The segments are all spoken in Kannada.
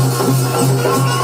Música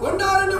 ఉండాలని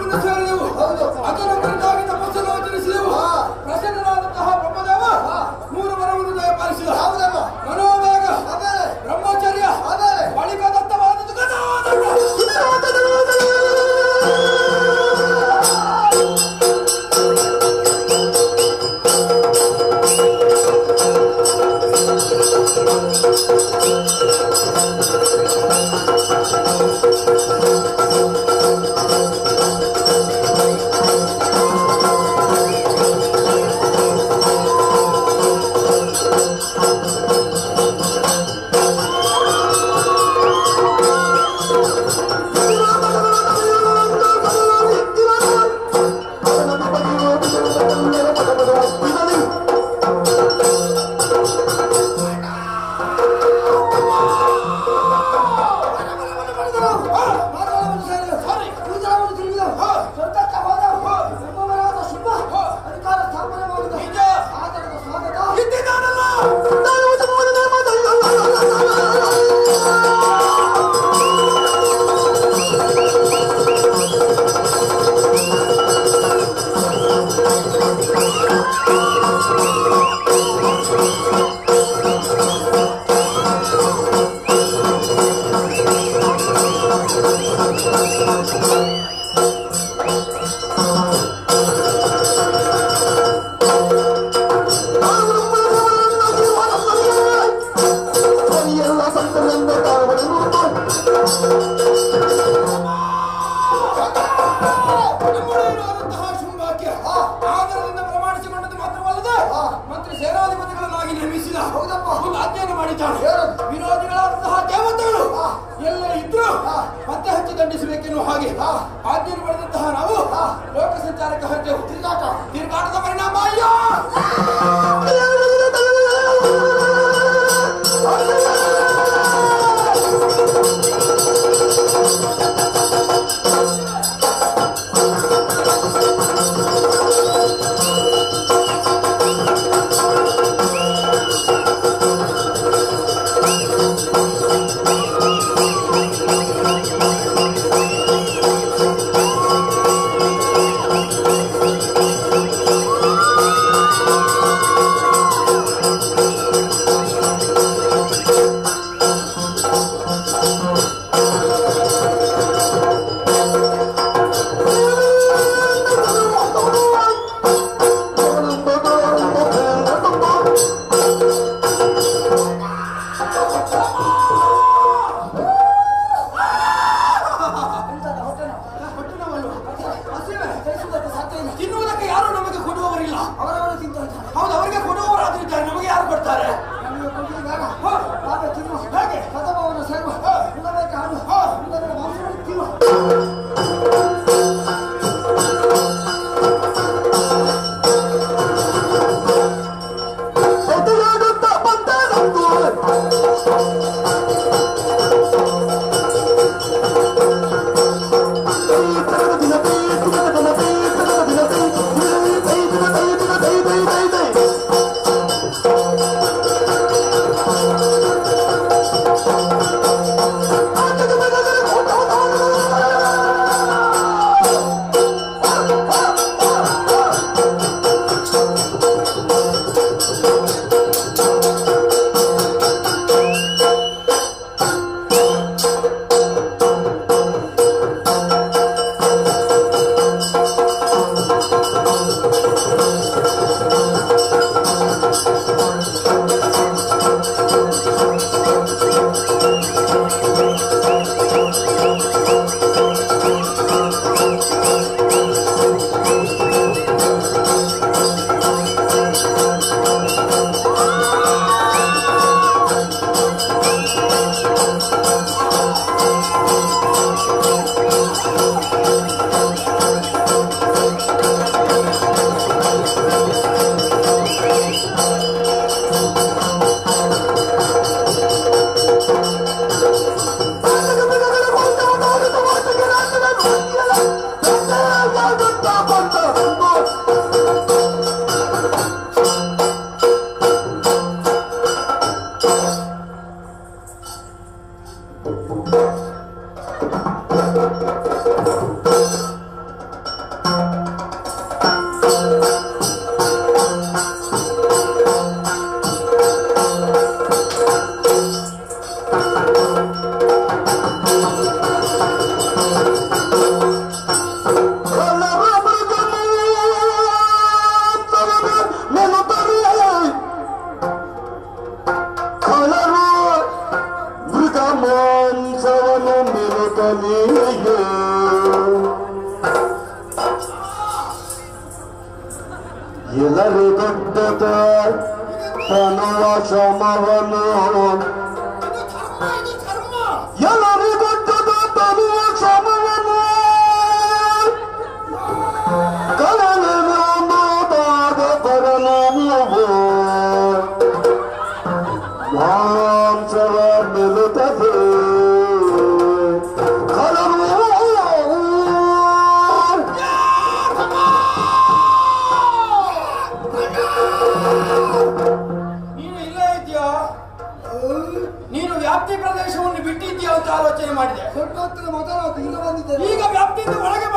Itu 什么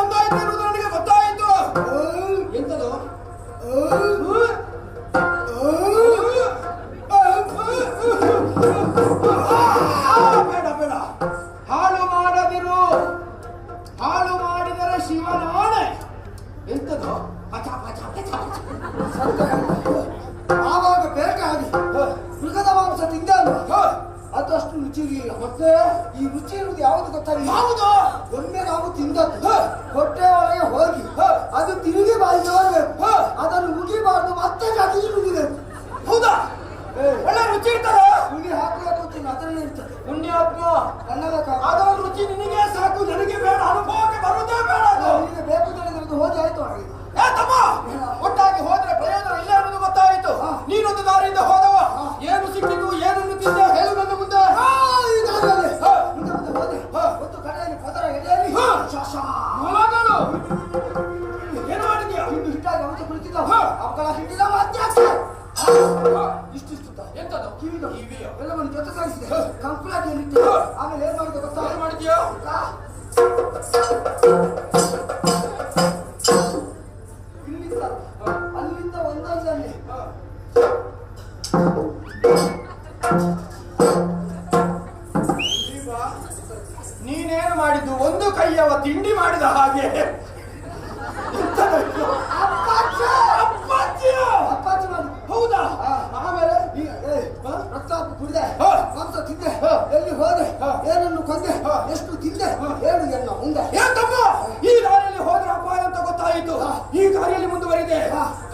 ಎಷ್ಟು ತಿಂದೆ? ಹಾ. ಹೇಳು ಎನ್ನ ಮುಂದೆ. ಏ ತಮ್ಮ ಈ ದಾರಿಯಲ್ಲಿ ಹೋದ್ರೆ ಅಪಾಯ ಅಂತ ಗೊತ್ತಾಯಿತು. ಈ ದಾರಿಯಲ್ಲಿ ಮುಂದುವರಿದೆ.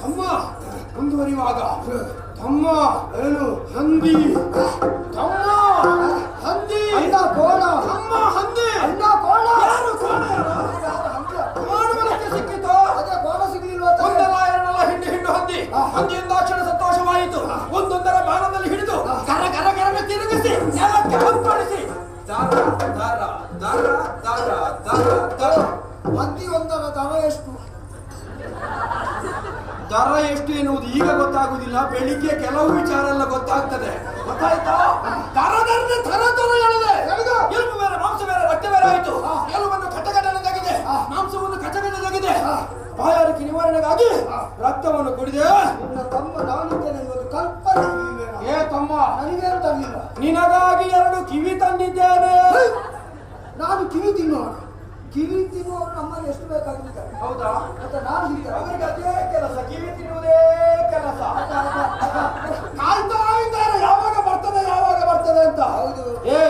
ತಮ್ಮ ಮುಂದುವರಿಯುವಾಗ. ತಮ್ಮ ಏನು ಹಂದಿ. ತಮ್ಮ ಹಂದಿ. ಅಣ್ಣ ಕೋಣ. ತಮ್ಮ ಹಂದಿ. ಅಣ್ಣ ಕೋಣ. ಯಾರು ಕೋಣ? ಮಾನವನಕ್ಕೆ ಸಿಕ್ಕಿತು ಅದೇ ಕೋಣ ಸಿಗಲಿಲ್ಲ. ಒಂದಲ್ಲ ಎರಡಲ್ಲ ಹಿಂಡಿ ಹಿಂಡು ಹಂದಿ. ಹಂದಿಯಿಂದಾಕ್ಷಣ ಸಂತೋಷವಾಯಿತು ಒಂದೊಂದರ ಬಾಣದಲ್ಲಿ ಹಿಡಿದು ಕರ ಕರ ಕರನ ತಿರುಗಿಸಿ ನೆಲಕ್ಕೆ ಅಪ್ಪಳಿಸಿ ದಾರ ದಾರ ದಾರ ದಾರ ದಾರ ದಾರ. ಒಂದರ ದರ ಎಷ್ಟು? ದರ ಎಷ್ಟು ಎನ್ನುವುದು ಈಗ ಗೊತ್ತಾಗುವುದಿಲ್ಲ. ಬೆಳಿಗ್ಗೆ ಕೆಲವು ವಿಚಾರ ಎಲ್ಲ ಗೊತ್ತಾಗ್ತದೆ. ಗೊತ್ತಾಯ್ತಾ? ದರ ದರದ ಥರ ಥರ ಹೇಳಿದೆ. ಎಲುಬು ಬೇರೆ ಮಾಂಸ ಬೇರೆ ರಕ್ತ ಬೇರೆ ಆಯ್ತು. ಎಲುಬನ್ನು ಕಟಕಟನೆ ತೆಗೆದೆ. ಮಾಂಸವನ್ನು ಕಟಕಟನೆ ತೆಗೆದೆ. ಬಾಯಾರಿಕೆ ನಿವಾರಣೆಗಾಗಿ ರಕ್ತವನ್ನು ಕುಡಿದೆ. ನಿನ್ನ ತಮ್ಮ ನಾನಿದ್ದೇನೆ ಇವತ್ತು ತಮ್ಮ ನನಗೇನು ತರಲಿಲ್ಲ ನಿನಗಾಗಿ ಎರಡು ಕಿವಿ ತಂದಿದ್ದೇನೆ. ನಾನು ಕಿವಿ ತಿನ್ನು ಕಿವಿ ತಿನ್ನುವವರು ನಮ್ಮಲ್ಲಿ ಎಷ್ಟು ಬೇಕಾಗಿದ್ದಾರೆ ಹೌದಾ? ಮತ್ತೆ ನಾನು ಹೇಳ್ತೇನೆ ಅವರಿಗೆ ಅದೇ ಕೆಲಸ ಕಿವಿ ತಿನ್ನುವುದೇ ಕೆಲಸ. ಕಾಯ್ತಾ ಇದ್ದಾರೆ ಯಾವಾಗ ಬರ್ತದೆ ಯಾವಾಗ ಬರ್ತದೆ ಅಂತ. ಹೌದು. ಏ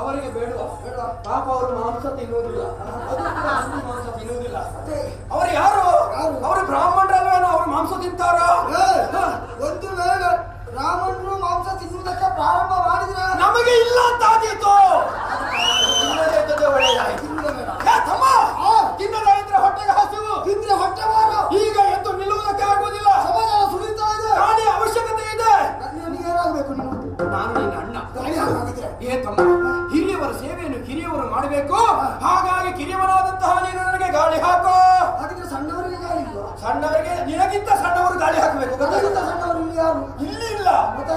ಅವರಿಗೆ ಬೇಡುವ. ಬೇಡ ಪಾಪ ಅವರು ಮಾಂಸ ತಿನ್ನುವುದಿಲ್ಲ. ಅದು ಮಾಂಸ ತಿನ್ನುವುದಿಲ್ಲ. ಅವರು ಯಾರು? ಯಾರು? ಅವರು ಬ್ರಾಹ್ಮಣರಲ್ವೇನೋ ಅವರು ಮಾಂಸ ತಿಂತಾರ? ಪ್ರಾರಂಭ ಮಾಡಿದ್ರೆ ನಮಗೆ ಇಲ್ಲ ಅಂತ ಆದೀತು. ತಮ್ಮ! ತಿನ್ನದೇ ಇದ್ರೆ ಹೊಟ್ಟೆಗೆ ಹಸಿವು. ತಿಂದ್ರೆ ಹೊಟ್ಟೆ ಬಾರ ಈಗ ಎದ್ದು ನಿಲ್ಲುವುದಕ್ಕೆ ಆಗುವುದಿಲ್ಲ. ಸಮಾಜ ಸುಳಿತಾ ಇದೆ. ಗಾಳಿ ಅವಶ್ಯಕತೆ ಇದೆ. ನಿನಗೆ ಏನಾಗಬೇಕು ನೀನು? ನಾನು ನಿನ್ನ ಅಣ್ಣ. ಗಾಡಿ ಹಾಗಾಗಿದ್ರೆ? ಏ ತಮ್ಮ ಹಿರಿಯವರ ಸೇವೆಯನ್ನು ಕಿರಿಯವರು ಮಾಡಬೇಕು. ಹಾಗಾಗಿ ಕಿರಿಯವರಾದಂತಹ ನೀನು ನನಗೆ ಗಾಳಿ ಹಾಕೋ. ಹಾಗಿದ್ರೆ ಸಣ್ಣವರಿಗೆ ಗಾಳಿ ಸಣ್ಣವರಿಗೆ ನಿನಗಿಂತ ಸಣ್ಣವರು ಗಾಳಿ ಹಾಕಬೇಕು ಸಣ್ಣವರು ಇಲ್ಲಿ ಯಾರು? ಇಲ್ಲಿ ಇಲ್ಲ. ಮತ್ತೆ?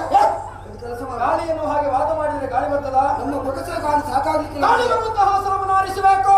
ಗಾಳಿಯನ್ನು ಹಾಗೆ ವಾದ ಮಾಡಿದರೆ ಗಾಳಿ ಬರ್ತದ? ನಮ್ಮ ಕೊಟ್ಟಸರ ಕಾಲ ಸಾಕಾಗಲಿಕ್ಕೆ ಗಾಳಿ ಬರುವಂತಹ ಹಸರವನ್ನು ಆರಿಸಬೇಕು.